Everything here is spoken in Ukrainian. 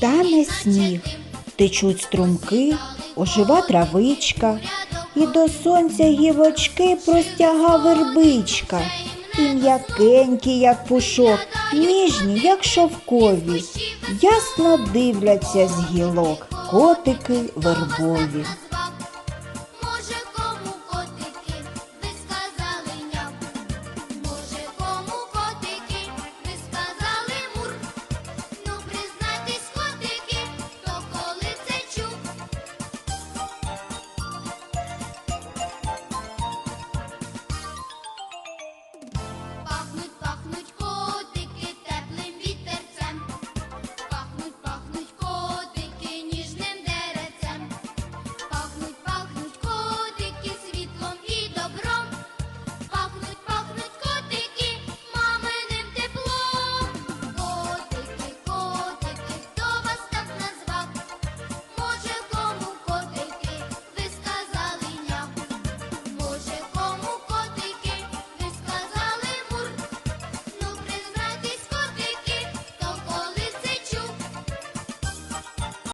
Тане сніг, течуть струмки, ожива травичка, і до сонця гівочки простяга вербичка, і м'якенькі, як пушок, ніжні, як шовкові, ясно дивляться з гілок котики вербові.